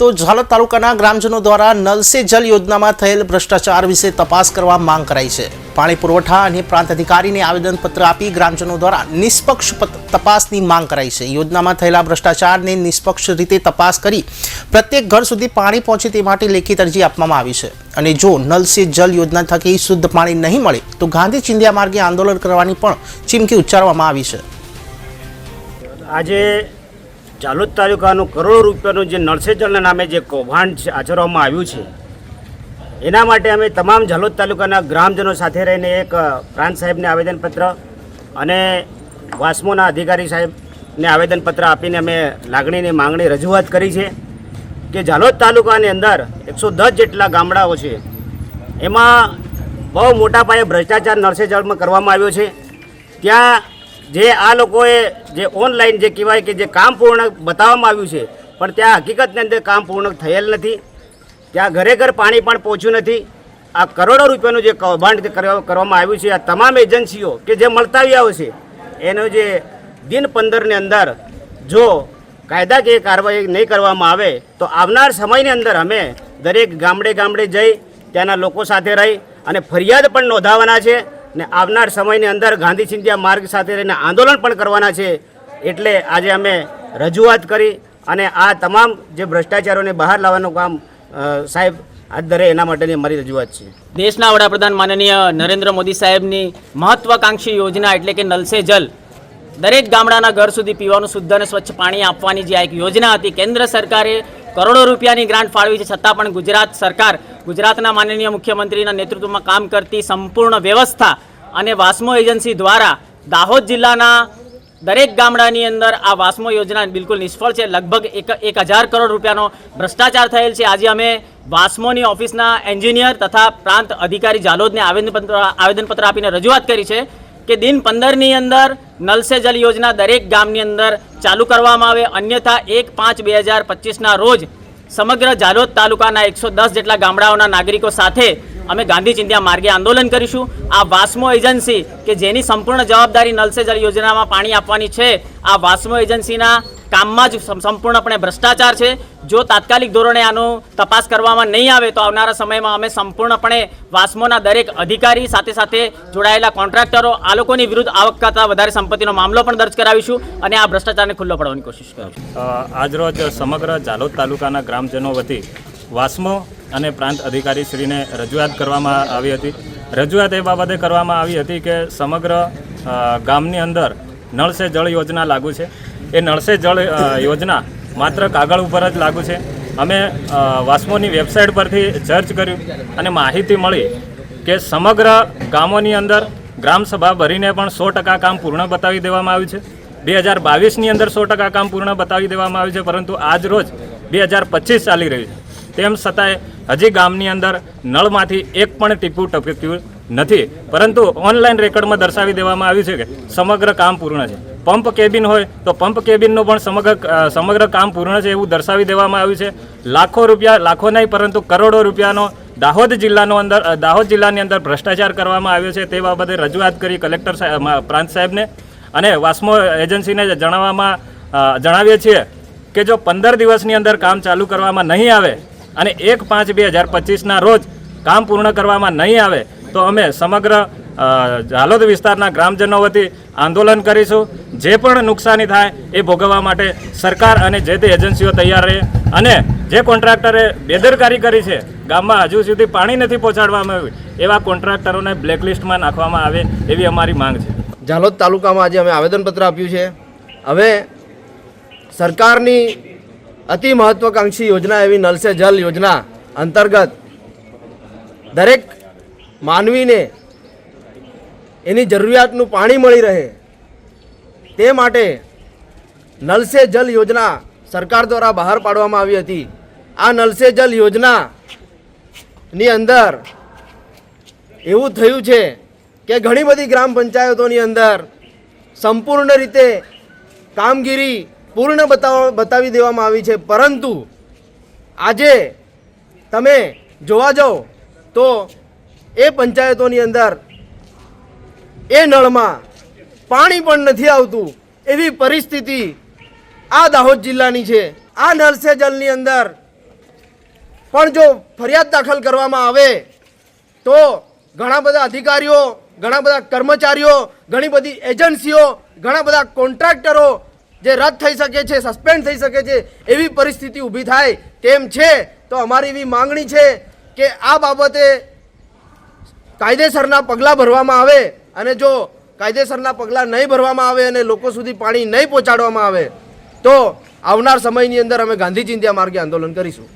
તો ઝાલોદ તાલુકાના ગ્રામજનો દ્વારા નલ સે જલ યોજનામાં થયેલ ભ્રષ્ટાચાર વિશે તપાસ કરવા માંગ કરાઈ છે. પાણી પુરવઠા અને પ્રાંત અધિકારીને આવેદનપત્ર આપી ગ્રામજનો દ્વારા નિષ્પક્ષ તપાસની માંગ કરાઈ છે. યોજનામાં થયેલા ભ્રષ્ટાચારને નિષ્પક્ષ રીતે તપાસ કરી પ્રત્યેક ઘર સુધી પાણી પહોંચે તે માટે લેખિત અરજી આપવામાં આવી છે. અને જો નલ સે જલ યોજના થકી શુદ્ધ પાણી નહીં મળે, તો ગાંધી ચિંધ્યા માર્ગે આંદોલન કરવાની પણ ચીમકી ઉચ્ચારવામાં આવી છે. આજે જાલોદ તાલુકાનું કરોડો રૂપિયાનું જે નળસેજળના નામે જે કૌભાંડ આચરવામાં આવ્યું છે. એના માટે અમે તમામ જાલોદ તાલુકાના ગ્રામજનો સાથે રહીને એક પ્રાંત સાહેબને આવેદનપત્ર અને વાસ્મોના અધિકારી સાહેબને આવેદનપત્ર આપીને અમે લાગણીની માંગણી રજૂઆત કરી છે કે જાલોદ તાલુકાની અંદર એકસો દસ જેટલા ગામડાઓ છે, એમાં બહુ મોટા પાયે ભ્રષ્ટાચાર નળસેજળમાં કરવામાં આવ્યો છે. ત્યાં જે આ લોકોએ જે ઓનલાઈન જે કહેવાય કે જે કામ પૂર્ણ બતાવવામાં આવ્યું છે, પણ ત્યાં હકીકતની અંદર કામ પૂર્ણ થયેલ નથી. ત્યાં ઘરે ઘર પાણી પણ પહોંચ્યું નથી. આ કરોડો રૂપિયાનું જે કૌભાંડ કરવા- કરવામાં આવ્યું છે, આ તમામ એજન્સીઓ કે જે મળતાવિયાઓ છે એનો જે દિન પંદરની અંદર જો કાયદાકીય કાર્યવાહી નહીં કરવામાં આવે, તો આવનાર સમયની અંદર અમે દરેક ગામડે ગામડે જઈ ત્યાંના લોકો સાથે રહી અને ફરિયાદ પણ નોંધાવવાના છે. ને આવનાર સમયની અંદર ગાંધી ચિંધ્યા માર્ગ સાથે રહીને આંદોલન પણ કરવાના છે એટલે આજે અમે રજૂઆત કરી અને આ તમામ જે ભ્રષ્ટાચારોને બહાર લાવવાનું કામ સાહેબ, હાથ ધરે એના માટેની અમારી રજૂઆત છે. દેશના વડાપ્રધાન માનનીય નરેન્દ્ર મોદી સાહેબની મહત્વાકાંક્ષી યોજના એટલે કે નલસે જલ, દરેક ગામડાના ઘર સુધી પીવાનું શુદ્ધ અને સ્વચ્છ પાણી આપવાની જે આ એક યોજના હતી, કેન્દ્ર સરકારે કરોડો રૂપિયાની ગ્રાન્ટ ફાળવી છે, છતાં પણ ગુજરાત સરકાર ગુજરાતના માનનીય મુખ્યમંત્રીના નેતૃત્વમાં કામ કરતી સંપૂર્ણ વ્યવસ્થા અને વાસ્મો એજન્સી દ્વારા દાહોદ જિલ્લાના દરેક ગામડાની અંદર આ વાસ્મો યોજના બિલકુલ નિષ્ફળ છે. લગભગ એક એક હજાર કરોડ રૂપિયાનો ભ્રષ્ટાચાર થયેલ છે. આજે અમે વાસ્મોની ઓફિસના એન્જિનિયર તથા પ્રાંત અધિકારી જાલોદને આવેદનપત્ર આવેદનપત્ર આપીને રજૂઆત કરી છે કે દિન પંદરની અંદર નલ જલ યોજના દરેક ગામની અંદર ચાલુ કરવામાં આવે. અન્યથા એક પાંચ બે હજાર પચીસના રોજ સમગ્ર જાલોદ તાલુકાના એકસો દસ જેટલા ગામડાઓના નાગરિકો સાથે અમે ગાંધી ચિંધ્યા માર્ગે આંદોલન કરીશું. આ વાસ્મો એજન્સી કે જેની સંપૂર્ણ જવાબદારી નલ યોજનામાં પાણી આપવાની છે, આ વાસ્મો એજન્સીના કામમાં જ સંપૂર્ણપણે ભ્રષ્ટાચાર છે. જો તાત્કાલિક ધોરણે આનું તપાસ કરવામાં નહીં આવે તો આવનારા સમયમાં અમે સંપૂર્ણપણે વાસ્મોના દરેક અધિકારી સાથે સાથે જોડાયેલા કોન્ટ્રાક્ટરો, આ લોકોની વિરુદ્ધ આવક કરતાં વધારે સંપત્તિનો મામલો પણ દર્જ કરાવીશું અને આ ભ્રષ્ટાચારને ખુલ્લો પાડવાની કોશિશ કરીશું. આજરોજ સમગ્ર જાલોદ તાલુકાના ગ્રામજનો વતી વાસ્મો અને પ્રાંત અધિકારીશ્રીને રજૂઆત કરવામાં આવી હતી. રજૂઆત એ બાબતે કરવામાં આવી હતી કે સમગ્ર ગામની અંદર નળ સે જળ યોજના લાગુ છે. એ નળ સે જળ યોજના માત્ર કાગળ ઉપર જ લાગુ છે. અમે વાસ્મોની વેબસાઇટ પરથી સર્ચ કર્યું અને માહિતી મળી કે સમગ્ર ગામોની અંદર ગ્રામસભા ભરીને પણ સો ટકા કામ પૂર્ણ બતાવી દેવામાં આવ્યું છે. બે હજાર બાવીસની અંદર સો ટકા કામ પૂર્ણ બતાવી દેવામાં આવ્યું છે, પરંતુ આજ રોજ બે હજાર પચીસ ચાલી રહ્યું છે. તેમ છતાંય હજી ગામની અંદર નળમાંથી એક પણ ટીપું ટપક્યું નથી. પરંતુ ઓનલાઈન રેકોર્ડમાં દર્શાવી દેવામાં આવ્યું છે કે સમગ્ર કામ પૂર્ણ છે. પંપ કેબિન હોય તો પંપ કેબિનનું પણ સમગ્ર સમગ્ર કામ પૂર્ણ છે એવું દર્શાવી દેવામાં આવ્યું છે. લાખો રૂપિયા, લાખો નહીં, પરંતુ કરોડો રૂપિયાનો દાહોદ જિલ્લાનો અંદર દાહોદ જિલ્લાની અંદર ભ્રષ્ટાચાર કરવામાં આવ્યો છે તે બાબતે રજૂઆત કરી કલેક્ટર સાહેબ પ્રાંત સાહેબને. અને વાસ્મો એજન્સીને જણાવવામાં જણાવીએ છીએ કે જો પંદર દિવસની અંદર કામ ચાલુ કરવામાં નહીં આવે અને એક પાંચ બે હજાર પચીસના રોજ કામ પૂર્ણ કરવામાં નહીં આવે તો અમે સમગ્ર અ, ઝાલોદ વિસ્તારના ગ્રામજનો વતી આંદોલન કરીશું. જે પણ નુકસાની થાય એ ભોગવવા માટે સરકાર અને જે તે એજન્સીઓ તૈયાર રહે અને જે કોન્ટ્રાક્ટરે બેદરકારી કરી છે ગામમાં હજુ સુધી પાણી નથી પહોંચાડવામાં આવ્યું એવા કોન્ટ્રાક્ટરોને બ્લેકલિસ્ટમાં નાખવામાં આવે એવી અમારી માંગ છે. ઝાલોદ તાલુકામાં આજે અમે આવેદનપત્ર આપ્યું છે. હવે સરકારની અતિ મહત્વકાંક્ષી યોજના એવી નલ જલ યોજના અંતર્ગત દરેક માનવીને એની જરૂરિયાતનું પાણી મળી રહે તે માટે નલ સે જલ યોજના સરકાર દ્વારા બહાર પાડવામાં આવી હતી. આ નલ જલ યોજનાની અંદર એવું થયું છે કે ઘણી બધી ગ્રામ પંચાયતોની અંદર સંપૂર્ણ રીતે કામગીરી પૂર્ણ બતાવ, બતાવી દેવામાં આવી છે. પરંતુ આજે તમે જોવા જાઓ તો એ પંચાયતોની અંદર એ નળમાં પાણી પણ નથી આવતું એવી પરિસ્થિતિ આ દાહોદ જિલ્લાની છે. આ નળ સે જલની અંદર પણ જો ફરિયાદ દાખલ કરવામાં આવે તો ઘણા બધા અધિકારીઓ, ઘણા બધા કર્મચારીઓ, ઘણી બધી એજન્સીઓ, ઘણા બધા કોન્ટ્રાક્ટરો જે રદ થઈ શકે છે સસ્પેન્ડ થઈ શકે છે, એવી પરિસ્થિતિ ઊભી થાય, તેમ છે, તો અમારી એવી માંગણી છે કે આ બાબતે કાયદેસરના પગલાં ભરવામાં આવે અને જો કાયદેસરના પગલાં નહીં ભરવામાં આવે અને લોકો સુધી પાણી નહીં પહોંચાડવામાં આવે, તો આવનાર સમયની અંદર અમે ગાંધી ચિંધ્યા માર્ગે આંદોલન કરીશું.